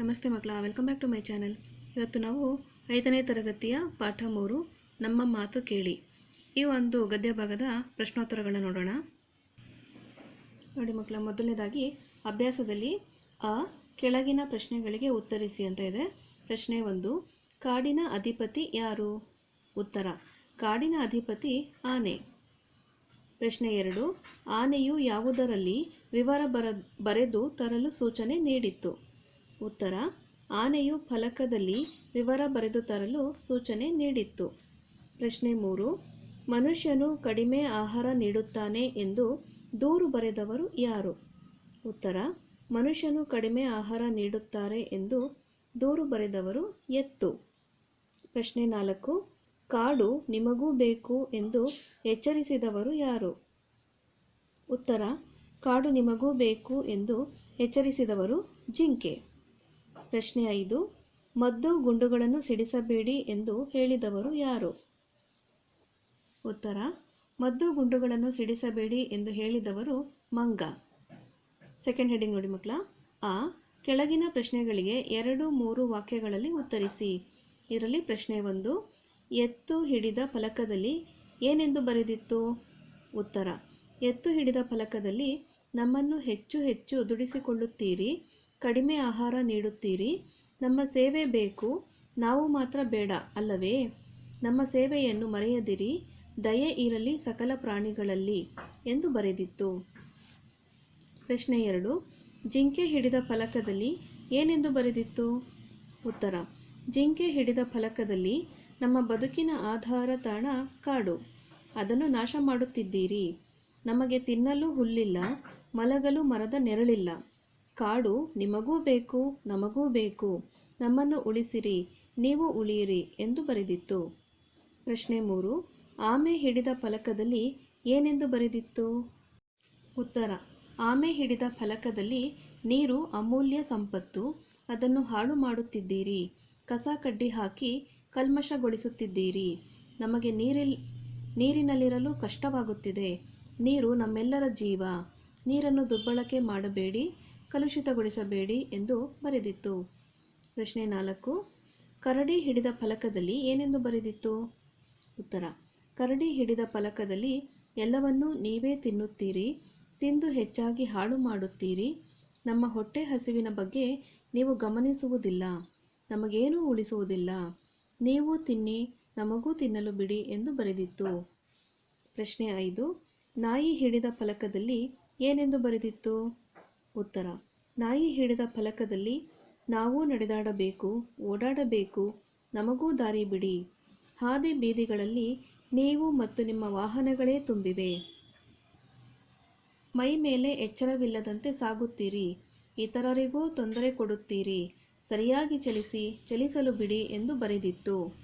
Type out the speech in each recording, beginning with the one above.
ನಮಸ್ತೆ ಮಕ್ಕಳ welcome back to my channel ಇವತ್ತು ನಾವು ಐದನೇ ತರಗತಿಯ ಪಾಠ ಮೂರು, ನಮ್ಮ ಮಾತು ಕೇಳಿ. ಈ ಒಂದು ಗದ್ಯ ಭಾಗದ ಪ್ರಶ್ನೋತ್ತರಗಳನ್ನ ನೋಡೋಣ. ನೋಡಿ ಮಕ್ಕಳ, ಮೊದಲನೇದಾಗಿ ಅಭ್ಯಾಸದಲ್ಲಿ ಆ ಕೆಳಗಿನ ಪ್ರಶ್ನೆಗಳಿಗೆ ಉತ್ತರಿಸಿ ಅಂತ ಇದೆ. ಪ್ರಶ್ನೆ ಒಂದು, ಕಾಡಿನ ಅಧಿಪತಿ ಯಾರು? ಉತ್ತರ, ಕಾಡಿನ ಅಧಿಪತಿ ಆನೆ. ಪ್ರಶ್ನೆ ಎರಡು, ಆನೆಯು ಯಾವುದರಲ್ಲಿ ವಿವರ ಬರ, ಬರೆದು ತರಲು ಸೂಚನೆ ನೀಡಿತ್ತು? ಉತ್ತರ, ಆನೆಯು ಫಲಕದಲ್ಲಿ ವಿವರ ಬರೆದು ತರಲು ಸೂಚನೆ ನೀಡಿತ್ತು. ಪ್ರಶ್ನೆ ಮೂರು, ಮನುಷ್ಯನು ಕಡಿಮೆ ಆಹಾರ ನೀಡುತ್ತಾನೆ ಎಂದು ದೂರು ಬರೆದವರು ಯಾರು? ಉತ್ತರ, ಮನುಷ್ಯನು ಕಡಿಮೆ ಆಹಾರ ನೀಡುತ್ತಾರೆ ಎಂದು ದೂರು ಬರೆದವರು ಎತ್ತು. ಪ್ರಶ್ನೆ ನಾಲ್ಕು, ಕಾಡು ನಿಮಗೂ ಬೇಕು ಎಂದು ಎಚ್ಚರಿಸಿದವರು ಯಾರು? ಉತ್ತರ, ಕಾಡು ನಿಮಗೂ ಬೇಕು ಎಂದು ಎಚ್ಚರಿಸಿದವರು ಜಿಂಕೆ. ಪ್ರಶ್ನೆ ಐದು, ಮದ್ದು ಗುಂಡುಗಳನ್ನು ಸಿಡಿಸಬೇಡಿ ಎಂದು ಹೇಳಿದವರು ಯಾರು? ಉತ್ತರ, ಮದ್ದು ಗುಂಡುಗಳನ್ನು ಸಿಡಿಸಬೇಡಿ ಎಂದು ಹೇಳಿದವರು ಮಂಗ. ಸೆಕೆಂಡ್ ಹೆಡಿಂಗ್ ನೋಡಿ ಮಕ್ಕಳ, ಆ, ಕೆಳಗಿನ ಪ್ರಶ್ನೆಗಳಿಗೆ ಎರಡು ಮೂರು ವಾಕ್ಯಗಳಲ್ಲಿ ಉತ್ತರಿಸಿ. ಇದರಲ್ಲಿ ಪ್ರಶ್ನೆ ಒಂದು, ಎತ್ತು ಹಿಡಿದ ಫಲಕದಲ್ಲಿ ಏನೆಂದು ಬರೆದಿತ್ತು? ಉತ್ತರ, ಎತ್ತು ಹಿಡಿದ ಫಲಕದಲ್ಲಿ ನಮ್ಮನ್ನು ಹೆಚ್ಚು ಹೆಚ್ಚು ದುಡಿಸಿಕೊಳ್ಳುತ್ತೀರಿ ಕಡಿಮೆ ಆಹಾರ ನೀಡುತ್ತೀರಿ. ನಮ್ಮ ಸೇವೆ ಬೇಕು. ನಾವು ಮಾತ್ರ ಬೇಡ, ಅಲ್ಲವೇ? ನಮ್ಮ ಸೇವೆಯನ್ನು ಮರೆಯದಿರಿ. ದಯೆ ಇರಲಿ ಸಕಲ ಪ್ರಾಣಿಗಳಲ್ಲಿ ಎಂದು ಬರೆದಿತ್ತು. ಪ್ರಶ್ನೆ ಎರಡು. ಜಿಂಕೆ ಹಿಡಿದ ಫಲಕದಲ್ಲಿ ಏನೆಂದು ಬರೆದಿತ್ತು? ಉತ್ತರ. ಜಿಂಕೆ ಹಿಡಿದ ಫಲಕದಲ್ಲಿ ನಮ್ಮ ಬದುಕಿನ ಆಧಾರ ತಾಣ ಕಾಡು. ಅದನ್ನು ನಾಶ ಮಾಡುತ್ತಿದ್ದೀರಿ. ನಮಗೆ ತಿನ್ನಲು ಹುಲ್ಲಿಲ್ಲ, ಮಲಗಲು ಮರದ ನೆರಳಿಲ್ಲ. ಕಾಡು ನಿಮಗೂ ಬೇಕು, ನಮಗೂ ಬೇಕು. ನಮ್ಮನ್ನು ಉಳಿಸಿರಿ, ನೀವು ಉಳಿಯಿರಿ ಎಂದು ಬರೆದಿತ್ತು. ಪ್ರಶ್ನೆ ಮೂರು, ಆಮೆ ಹಿಡಿದ ಫಲಕದಲ್ಲಿ ಏನೆಂದು ಬರೆದಿತ್ತು? ಉತ್ತರ, ಆಮೆ ಹಿಡಿದ ಫಲಕದಲ್ಲಿ ನೀರು ಅಮೂಲ್ಯ ಸಂಪತ್ತು, ಅದನ್ನು ಹಾಳು ಮಾಡುತ್ತಿದ್ದೀರಿ, ಕಸ ಕಡ್ಡಿ ಹಾಕಿ ಕಲ್ಮಶಗೊಳಿಸುತ್ತಿದ್ದೀರಿ. ನಮಗೆ ನೀರಿಲ್, ನೀರಿನಲ್ಲಿರಲು ಕಷ್ಟವಾಗುತ್ತಿದೆ, ನೀರು ನಮ್ಮೆಲ್ಲರ ಜೀವ, ನೀರನ್ನು ದುರ್ಬಳಕೆ ಮಾಡಬೇಡಿ ಕಲುಷಿತಗೊಳಿಸಬೇಡಿ ಎಂದು ಬರೆದಿತ್ತು. ಪ್ರಶ್ನೆ ನಾಲ್ಕು, ಕರಡಿ ಹಿಡಿದ ಫಲಕದಲ್ಲಿ ಏನೆಂದು ಬರೆದಿತ್ತು? ಉತ್ತರ, ಕರಡಿ ಹಿಡಿದ ಫಲಕದಲ್ಲಿ ಎಲ್ಲವನ್ನೂ ನೀವೇ ತಿನ್ನುತ್ತೀರಿ, ತಿಂದು ಹೆಚ್ಚಾಗಿ ಹಾಳು ಮಾಡುತ್ತೀರಿ, ನಮ್ಮ ಹೊಟ್ಟೆ ಹಸಿವಿನ ಬಗ್ಗೆ ನೀವು ಗಮನಿಸುವುದಿಲ್ಲ, ನಮಗೇನೂ ಉಳಿಸುವುದಿಲ್ಲ, ನೀವು ತಿನ್ನಿ, ನಮಗೂ ತಿನ್ನಲು ಬಿಡಿ ಎಂದು ಬರೆದಿತ್ತು. ಪ್ರಶ್ನೆ ಐದು, ನಾಯಿ ಹಿಡಿದ ಫಲಕದಲ್ಲಿ ಏನೆಂದು ಬರೆದಿತ್ತು? ಉತ್ತರ, ನಾಯಿ ಹಿಡಿದ ಫಲಕದಲ್ಲಿ ನಾವೂ ನಡೆದಾಡಬೇಕು, ಓಡಾಡಬೇಕು, ನಮಗೂ ದಾರಿ ಬಿಡಿ. ಹಾದಿ ಬೀದಿಗಳಲ್ಲಿ ನೀವು ಮತ್ತು ನಿಮ್ಮ ವಾಹನಗಳೇ ತುಂಬಿವೆ. ಮೈ ಮೇಲೆ ಎಚ್ಚರವಿಲ್ಲದಂತೆ ಸಾಗುತ್ತೀರಿ. ಇತರರಿಗೂ ತೊಂದರೆ ಕೊಡುತ್ತೀರಿ. ಸರಿಯಾಗಿ ಚಲಿಸಿ, ಚಲಿಸಲು ಬಿಡಿ ಎಂದು ಬರೆದಿತ್ತು.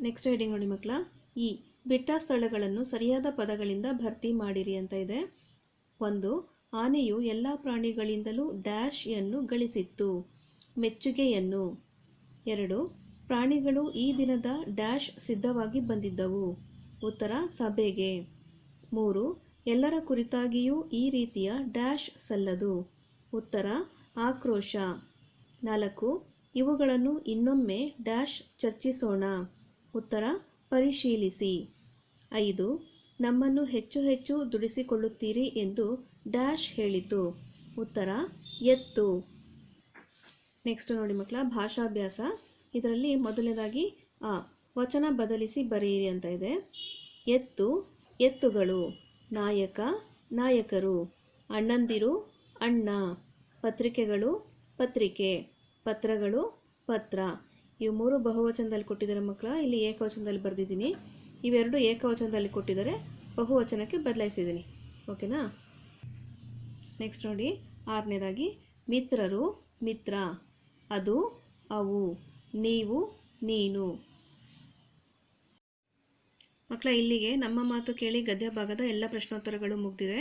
ನೆಕ್ಸ್ಟ್ ಹೆಡಿಂಗ್ ನೋಡಿ ಮಕ್ಕಳ, ಈ ಬಿಟ್ಟ ಸ್ಥಳಗಳನ್ನು ಸರಿಯಾದ ಪದಗಳಿಂದ ಭರ್ತಿ ಮಾಡಿರಿ ಅಂತ ಇದೆ. ಒಂದು ಆನೆಯು ಎಲ್ಲ ಪ್ರಾಣಿಗಳಿಂದಲೂ ಡ್ಯಾಶ್ ಯನ್ನು ಗಳಿಸಿತ್ತು. ಮೆಚ್ಚುಗೆಯನ್ನು. ಎರಡು, ಪ್ರಾಣಿಗಳು ಈ ದಿನದ ಡ್ಯಾಶ್ ಸಿದ್ಧವಾಗಿ ಬಂದಿದ್ದವು. ಉತ್ತರ, ಸಭೆಗೆ. ಮೂರು, ಎಲ್ಲರ ಕುರಿತಾಗಿಯೂ ಈ ರೀತಿಯ ಡ್ಯಾಶ್ ಸಲ್ಲದು. ಉತ್ತರ, ಆಕ್ರೋಶ. ನಾಲ್ಕು, ಇವುಗಳನ್ನು ಇನ್ನೊಮ್ಮೆ ಡ್ಯಾಶ್ ಚರ್ಚಿಸೋಣ. ಉತ್ತರ, ಪರಿಶೀಲಿಸಿ. ಐದು, ನಮ್ಮನ್ನು ಹೆಚ್ಚು ಹೆಚ್ಚು ದುಡಿಸಿಕೊಳ್ಳುತ್ತೀರಿ ಎಂದು ಡ್ಯಾಶ್ ಹೇಳಿತು. ಉತ್ತರ, ಎತ್ತು. ನೆಕ್ಸ್ಟ್ ನೋಡಿ ಮಕ್ಕಳ, ಭಾಷಾಭ್ಯಾಸ. ಇದರಲ್ಲಿ ಮೊದಲನೇದಾಗಿ ಆ, ವಚನ ಬದಲಿಸಿ ಬರೆಯಿರಿ ಅಂತ ಇದೆ. ಎತ್ತು, ಎತ್ತುಗಳು. ನಾಯಕ, ನಾಯಕರು. ಅಣ್ಣಂದಿರು, ಅಣ್ಣ. ಪತ್ರಿಕೆಗಳು, ಪತ್ರಿಕೆ. ಪತ್ರಗಳು, ಪತ್ರ. ಇವು ಮೂರು ಬಹುವಚನದಲ್ಲಿ ಕೊಟ್ಟಿದ್ದಾರೆ ಮಕ್ಕಳ. ಇಲ್ಲಿ ಏಕವಚನದಲ್ಲಿ ಬರೆದಿದ್ದೀನಿ. ಇವೆರಡು ಏಕವಚನದಲ್ಲಿ ಕೊಟ್ಟಿದ್ದಾರೆ. ಬಹುವಚನಕ್ಕೆ ಬದಲಾಯಿಸಿದ್ದೀನಿ. ಓಕೆನಾ? ನೆಕ್ಸ್ಟ್ ನೋಡಿ, ಆರನೇದಾಗಿ, ಮಿತ್ರರು, ಮಿತ್ರ. ಅದು ಅವು, ನೀವು, ನೀನು. ಮಕ್ಕಳ ಇಲ್ಲಿಗೆ ನಮ್ಮ ಮಾತು ಕೇಳಿ ಗದ್ಯ ಭಾಗದ ಎಲ್ಲ ಪ್ರಶ್ನೋತ್ತರಗಳು ಮುಗಿದಿದೆ.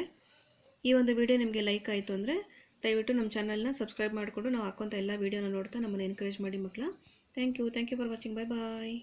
ಈ ಒಂದು ವಿಡಿಯೋ ನಿಮಗೆ ಲೈಕ್ ಆಯಿತು ಅಂದರೆ, ದಯವಿಟ್ಟು ನಮ್ಮ ಚಾನಲ್ನ ಸಬ್ಸ್ಕ್ರೈಬ್ ಮಾಡಿಕೊಂಡು ನಾವು ಹಾಕೋಂಥ ಎಲ್ಲ ವೀಡಿಯೋನ ನೋಡ್ತಾ ನಮ್ಮನ್ನು ಎನ್ಕರೇಜ್ ಮಾಡಿ ಮಕ್ಕಳ thank you thank you for watching bye bye